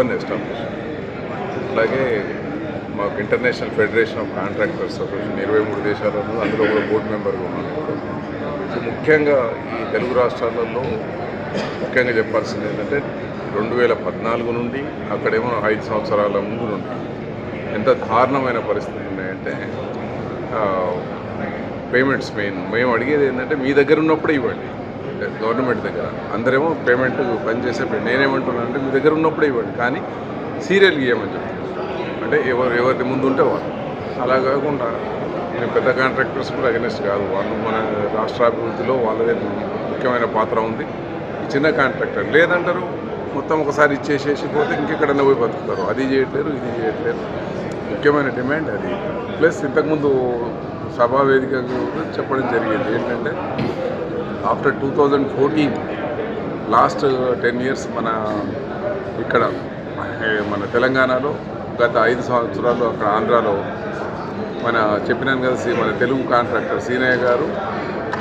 Seven establish అలాగే మాకు international federation of contractors association ఇరవై మూడు దేశాలలో అందులో కూడా బోర్డు మెంబర్గా ఉన్నాను. ఇప్పుడు ముఖ్యంగా ఈ తెలుగు రాష్ట్రాలలో ముఖ్యంగా చెప్పాల్సింది ఏంటంటే రెండు వేల పద్నాలుగు నుండి అక్కడేమో ఐదు సంవత్సరాల ముందు నుండి ఎంత దారుణమైన పరిస్థితులు ఉన్నాయంటే పేమెంట్స్ మెయిన్ మేము అడిగేది ఏంటంటే మీ దగ్గర ఉన్నప్పుడే ఇవ్వండి. గవర్నమెంట్ దగ్గర. అందరేమో పేమెంట్ పనిచేసే నేనేమంటున్నానంటే మీ దగ్గర ఉన్నప్పుడే ఇవ్వండి. కానీ సీరియల్ గీయమని చెప్తున్నాను అంటే ఎవరు ఎవరిది ముందు ఉంటే వాళ్ళు. అలా కాకుండా నేను పెద్ద కాంట్రాక్టర్స్ కూడా అగెనెస్ట్ కాదు. వాళ్ళు మన రాష్ట్ర అభివృద్ధిలో వాళ్ళదే ముఖ్యమైన పాత్ర ఉంది. చిన్న కాంట్రాక్టర్ లేదంటారు మొత్తం ఒకసారి ఇచ్చేసేసి పోతే ఇంకెక్కడన్నా పోయి బతుకుతారు. అది చేయట్లేరు ఇది చేయట్లేరు. ముఖ్యమైన డిమాండ్ అది. ప్లస్ ఇంతకుముందు సభా వేదికగా చెప్పడం జరిగింది. ఏంటంటే after two thousand fourteen last ten years మన ఇక్కడ మన తెలంగాణలో గత ఐదు సంవత్సరాలు అక్కడ ఆంధ్రాలో మన చెప్పినాను కదా మన తెలుగు కాంట్రాక్టర్ సీనయ్య గారు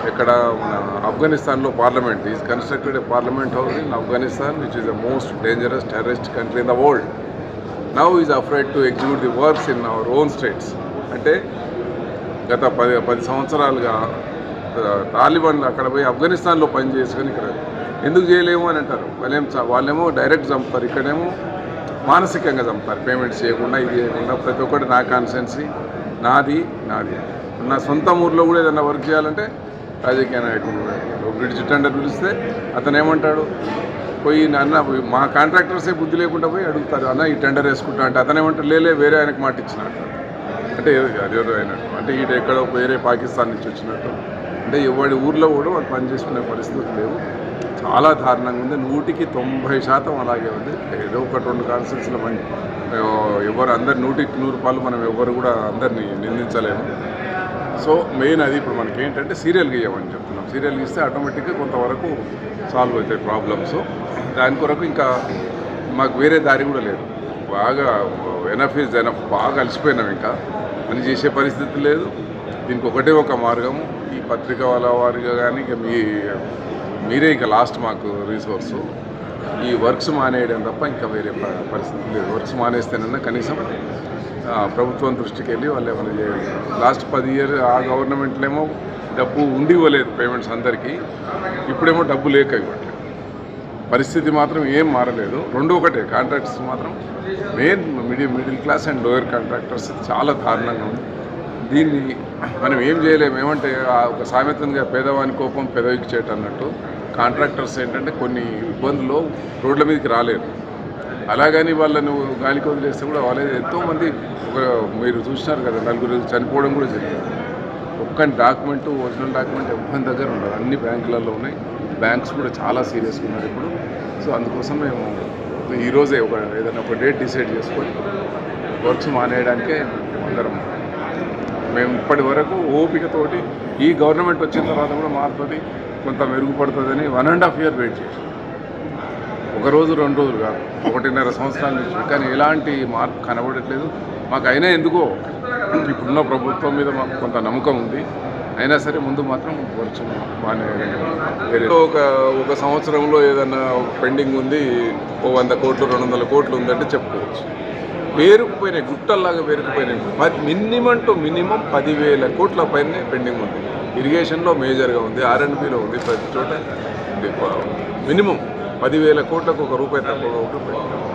ఇక్కడ మన ఆఫ్ఘనిస్తాన్లో parliament is constructed a parliament house in Afghanistan which is the most dangerous terrorist country in the world. Now is afraid to execute the works in our own states అంటే గత పది పది సంవత్సరాలుగా ఆ, తాలిబాన్లు అక్కడ పోయి ఆఫ్ఘనిస్తాన్లో పని చేసుకొని ఇక్కడ ఎందుకు చేయలేము అని అంటారు. వాళ్ళేం వాళ్ళేమో డైరెక్ట్ చంపుతారు. ఇక్కడేమో మానసికంగా చంపుతారు. పేమెంట్స్ చేయకుండా ఇది చేయకుండా ప్రతి ఒక్కటి నా కాన్స్టెన్సీ నాది నాది. నా సొంత ఊర్లో కూడా ఏదైనా వర్క్ చేయాలంటే రాజకీయ నాయకుడు బ్రిడ్జ్ టెండర్ పిలిస్తే అతను ఏమంటాడు? పోయి అన్న మా కాంట్రాక్టర్సే బుద్ధి లేకుండా పోయి అడుగుతారు. అన్న ఈ టెండర్ వేసుకుంటా అంటే అతను ఏమంటాడు? లేలే వేరే ఆయనకు మాట ఇచ్చినట్టు అంటే అదేదో అయినట్టు. అంటే ఈట ఎక్కడో వేరే పాకిస్తాన్ నుంచి వచ్చినట్టు. అంటే ఎవరి ఊర్లో కూడా వాళ్ళు పనిచేసుకునే పరిస్థితి లేవు. చాలా దారుణంగా ఉంది. నూటికి తొంభై శాతం అలాగే ఉంది. ఏదో ఒక రెండు కాన్స్టిట్యూన్సీల మంది ఎవరు అందరు నూటికి నూరు రూపాయలు మనం ఎవరు కూడా అందరినీ నిందించలేము. సో మెయిన్ అది ఇప్పుడు మనకి ఏంటంటే సీరియల్ గీయమని చెప్తున్నాం. సీరియల్ గీస్తే ఆటోమేటిక్గా కొంతవరకు సాల్వ్ అవుతాయి ప్రాబ్లమ్స్. దాని కొరకు ఇంకా మాకు వేరే దారి కూడా లేదు. బాగా ఎనఫ్ ఈజ్ ఎనఫ్. బాగా అలసిపోయినాం ఇంకా. పని చేసే పరిస్థితి లేదు. దీనికి ఒకటే ఒక మార్గం ఈ పత్రిక వాళ్ళ వారిగా కానీ ఇక మీ మీరే ఇక లాస్ట్ మాకు రీసోర్సు ఈ వర్క్స్ మానేయడం తప్ప ఇంకా వేరే పరిస్థితి లేదు. వర్క్స్ మానేస్తేనన్నా కనీసం ప్రభుత్వం దృష్టికి వెళ్ళి వాళ్ళు ఏమైనా చేయాలి. లాస్ట్ పది ఇయర్ ఆ గవర్నమెంట్లేమో డబ్బు ఉండి ఇవ్వలేదు పేమెంట్స్ అందరికీ. ఇప్పుడేమో డబ్బు లేక ఇవ్వట్లేదు. పరిస్థితి మాత్రం ఏం మారలేదు. రెండు ఒకటే కాంట్రాక్టర్స్ మాత్రం main middle middle class and lower contractors చాలా దారుణంగా ఉంది. దీన్ని మనం ఏం చేయలేము. ఏమంటే ఆ ఒక సామెతంగా పేదవాని కోపం పెదవికి చేయటం అన్నట్టు కాంట్రాక్టర్స్ ఏంటంటే కొన్ని ఇబ్బందులు రోడ్ల మీదకి రాలేరు. అలాగని వాళ్ళను గాలికి వదిలేస్తే కూడా వాళ్ళే ఎంతోమంది ఒక మీరు చూసినారు కదా నలుగురు చనిపోవడం కూడా జరిగింది. ఒక్క డాక్యుమెంట్ ఒరిజినల్ డాక్యుమెంట్ ఎవరి దగ్గర ఉండదు. అన్ని బ్యాంకులలో ఉన్నాయి. బ్యాంక్స్ కూడా చాలా సీరియస్గా ఉన్నారు ఇప్పుడు. సో అందుకోసం మేము ఈరోజే ఒక ఏదైనా ఒక డేట్ డిసైడ్ చేసుకొని వర్క్స్ మానేయడానికే అందరం మేము ఇప్పటి వరకు ఓపికతోటి ఈ గవర్నమెంట్ వచ్చిన తర్వాత కూడా మారుతుంది కొంత మెరుగుపడుతుందని one and half year wait చేసాం ఒక రోజు రెండు రోజులు కాదు ఒకటిన్నర సంవత్సరాల నుంచి. కానీ ఎలాంటి మార్పు కనబడట్లేదు. మాకు అయినా ఎందుకో ఇప్పుడున్న ప్రభుత్వం మీద మాకు కొంత నమ్మకం ఉంది. అయినా సరే ముందు మాత్రం వర్క్స్ బాగానే ఒక ఒక సంవత్సరంలో ఏదైనా పెండింగ్ ఉంది ఓ వంద కోట్లు రెండు వందల కోట్లు ఉందంటే చెప్పుకోవచ్చు. పేరుకుపోయినాయి గుట్టల్లాగా పేరుకుపోయినాయి పది మినిమం టు మినిమం పదివేల కోట్ల పైనే పెండింగ్ ఉంది. ఇరిగేషన్లో మేజర్గా ఉంది ఆర్ఎండ్బిలో ఉంది ప్రతి చోట మినిమం పదివేల కోట్లకు ఒక రూపాయి తక్కువ ఒకటి